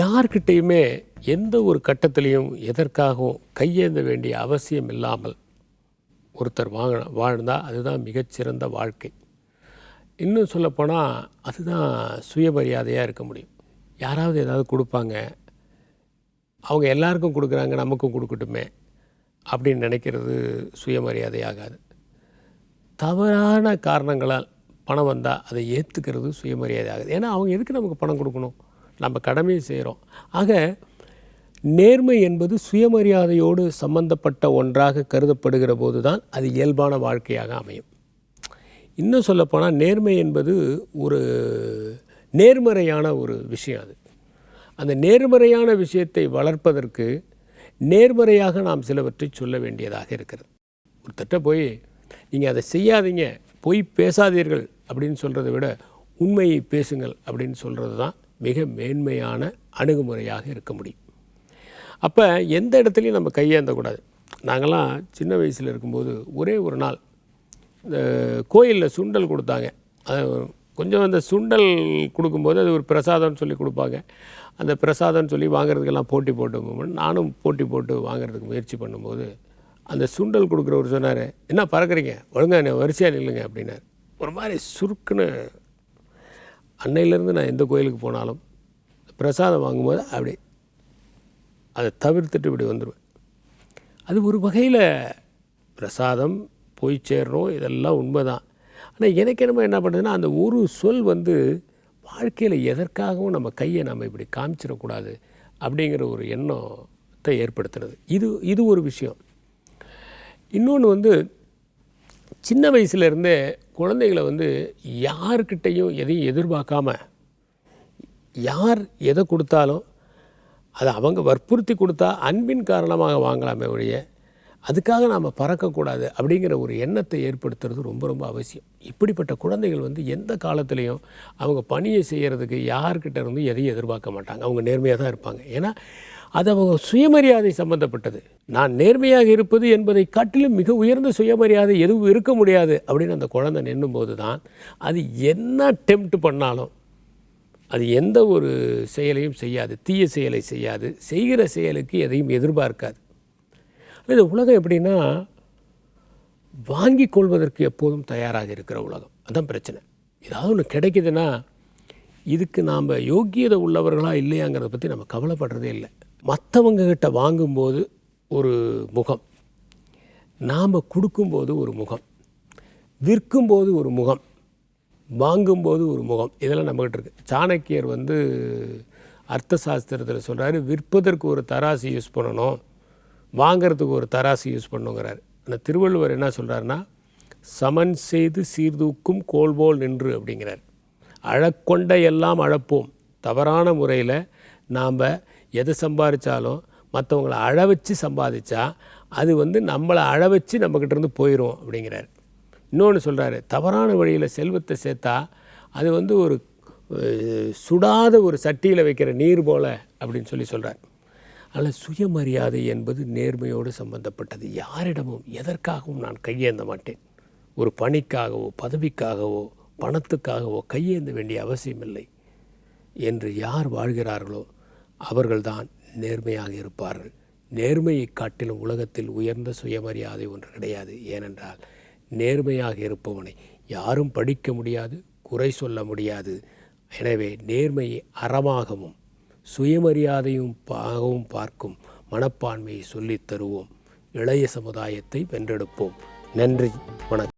யார்கிட்டையுமே எந்த ஒரு கட்டத்திலையும் எதற்காகவும் கையேந்த வேண்டிய அவசியம் இல்லாமல் ஒருத்தர் வாங்க வாழ்ந்தால் அதுதான் மிகச்சிறந்த வாழ்க்கை. இன்னும் சொல்லப்போனால் அதுதான் சுயமரியாதையாக இருக்க முடியும். யாராவது ஏதாவது கொடுப்பாங்க அவங்க எல்லாருக்கும் கொடுக்குறாங்க நமக்கும் கொடுக்கட்டுமே அப்படின்னு நினைக்கிறது சுயமரியாதையாகாது. தவறான காரணங்களால் பணம் வந்தால் அதை ஏற்றுக்கிறது சுயமரியாதை ஆகுது ஏன்னா அவங்க எதுக்கு நமக்கு பணம் கொடுக்கணும்? நம்ம கடமையை செய்கிறோம் ஆக நேர்மை என்பது சுயமரியாதையோடு சம்பந்தப்பட்ட ஒன்றாக கருதப்படுகிற போது தான் அது இயல்பான வாழ்க்கையாக அமையும். இன்னும் சொல்லப்போனால் நேர்மை என்பது ஒரு நேர்மறையான ஒரு விஷயம் அது. அந்த நேர்மறையான விஷயத்தை வளர்ப்பதற்கு நேர்மறையாக நாம் சிலவற்றை சொல்ல வேண்டியதாக இருக்கிறது. ஒருத்தட்ட போய் நீங்கள் அதை செய்யாதீங்க பொய் பேசாதீர்கள் அப்படின்னு சொல்கிறத விட உண்மையை பேசுங்கள் அப்படின்னு சொல்கிறது தான் மிக மேன்மையான அணுகுமுறையாக இருக்க முடியும். அப்போ எந்த இடத்துலையும் நம்ம கையேந்தக்கூடாது நாங்கள்லாம் சின்ன வயசில் இருக்கும்போது ஒரே ஒரு நாள் இந்த கோயிலில் சுண்டல் கொடுத்தாங்க. அது கொஞ்சம் அந்த சுண்டல் கொடுக்கும்போது அது ஒரு பிரசாதம்னு சொல்லி கொடுப்பாங்க. அந்த பிரசாதம்னு சொல்லி வாங்குறதுக்கெல்லாம் போட்டி போட்டு நானும் போட்டி போட்டு வாங்குறதுக்கு முயற்சி பண்ணும்போது அந்த சுண்டல் கொடுக்குறவர் சொன்னார் என்ன பறக்குறீங்க? ஒழுங்கா என்ன வரிசையாக நில்லுங்க அப்படின்னார். ஒரு மாதிரி சுருக்குன்னு அன்னையிலேருந்து நான் எந்த கோயிலுக்கு போனாலும் பிரசாதம் வாங்கும்போது அப்படி அதை தவிர்த்துட்டு இப்படி வந்துடுவேன் அது ஒரு வகையில் பிரசாதம் போய் சேர்றோம் இதெல்லாம் உண்மை தான் ஆனால் எனக்கு என்னமோ என்ன பண்ணுறதுன்னா அந்த ஒரு சொல் வந்து வாழ்க்கையில் எதற்காகவும் நம்ம கையை நம்ம இப்படி காமிச்சிடக்கூடாது அப்படிங்கிற ஒரு எண்ணத்தை ஏற்படுத்துறது. இது இது ஒரு விஷயம். இன்னொன்று வந்து சின்ன வயசுலேருந்தே குழந்தைகளை வந்து யார்கிட்டையும் எதையும் எதிர்பார்க்காம யார் எதை கொடுத்தாலும் அதை அவங்க வற்புறுத்தி கொடுத்தா அன்பின் காரணமாக வாங்கலாமே ஒழிய அதுக்காக நாம் பறக்கக்கூடாது அப்படிங்கிற ஒரு எண்ணத்தை ஏற்படுத்துறது ரொம்ப ரொம்ப அவசியம். இப்படிப்பட்ட குழந்தைகள் வந்து எந்த காலத்துலேயும் அவங்க பணியை செய்கிறதுக்கு யார்கிட்ட இருந்து எதையும் எதிர்பார்க்க மாட்டாங்க. அவங்க நேர்மையாக தான் இருப்பாங்க. ஏன்னா அது அவங்க சுயமரியாதை சம்பந்தப்பட்டது. நான் நேர்மையாக இருப்பது என்பதை காட்டிலும் மிக உயர்ந்த சுயமரியாதை எதுவும் இருக்க முடியாது அப்படின்னு அந்த குழந்தை நின்னும்போது தான் அது என்ன டெம்ப்ட் பண்ணாலும் அது எந்த ஒரு செயலையும் செய்யாது. தீய செயலை செய்யாது. செய்கிற செயலுக்கு எதையும் எதிர்பார்க்காது. இந்த உலகம் எப்படின்னா வாங்கி கொள்வதற்கு எப்போதும் தயாராக இருக்கிற உலகம். அதான் பிரச்சனை. ஏதாவது ஒன்று கிடைக்குதுன்னா இதுக்கு நாம் யோக்கியதை உள்ளவர்களாக இல்லையாங்கிறத பற்றி நம்ம கவலைப்படுறதே இல்லை. மற்றவங்க கிட்ட வாங்கும்போது ஒரு முகம். நாம் கொடுக்கும்போது ஒரு முகம். விற்கும்போது ஒரு முகம். வாங்கும்போது ஒரு முகம். இதெல்லாம் நம்மகிட்ட இருக்குது சாணக்கியர் வந்து அர்த்த சாஸ்திரத்தில் சொல்கிறாரு விற்பதற்கு ஒரு தராசு யூஸ் பண்ணணும் வாங்கிறதுக்கு ஒரு தராசு யூஸ் பண்ணுங்கிறார். அந்த திருவள்ளுவர் என்ன சொல்கிறாருன்னா சமன் செய்து சீர்தூக்கும் கோல்போல் நின்று அப்படிங்கிறார். அழக்கொண்ட எல்லாம் அழப்போம். தவறான முறையில் நாம் எதை சம்பாதிச்சாலும் மற்றவங்கள அழ வச்சு சம்பாதிச்சா அது வந்து நம்மளை அழ வச்சு நம்மக்கிட்ட இருந்து போயிடும் அப்படிங்கிறார். இன்னொன்று சொல்கிறாரு தவறான வழியில் செல்வத்தை சேர்த்தா அது வந்து ஒரு சுடாத ஒரு சட்டியில் வைக்கிற நீர் போல அப்படின்னு சொல்லி சொல்கிறார் அதில் சுயமரியாதை என்பது நேர்மையோடு சம்பந்தப்பட்டது. யாரிடமும் எதற்காகவும் நான் கையேந்த மாட்டேன். ஒரு பணிக்காகவோ பதவிக்காகவோ பணத்துக்காகவோ கையேந்த வேண்டிய அவசியமில்லை. என்று யார் வாழ்கிறார்களோ அவர்கள்தான் நேர்மையாக இருப்பார்கள். நேர்மையை காட்டிலும் உலகத்தில் உயர்ந்த சுயமரியாதை ஒன்று கிடையாது. ஏனென்றால் நேர்மையாக இருப்பவனை யாரும் படிக்க முடியாது குறை சொல்ல முடியாது. எனவே நேர்மையை அறமாகவும் சுயமரியாதையும் பாகவும் பார்க்கும் மனப்பான்மையை சொல்லித் தருவோம். இளைய சமுதாயத்தை வென்றெடுப்போம். நன்றி வணக்கம்.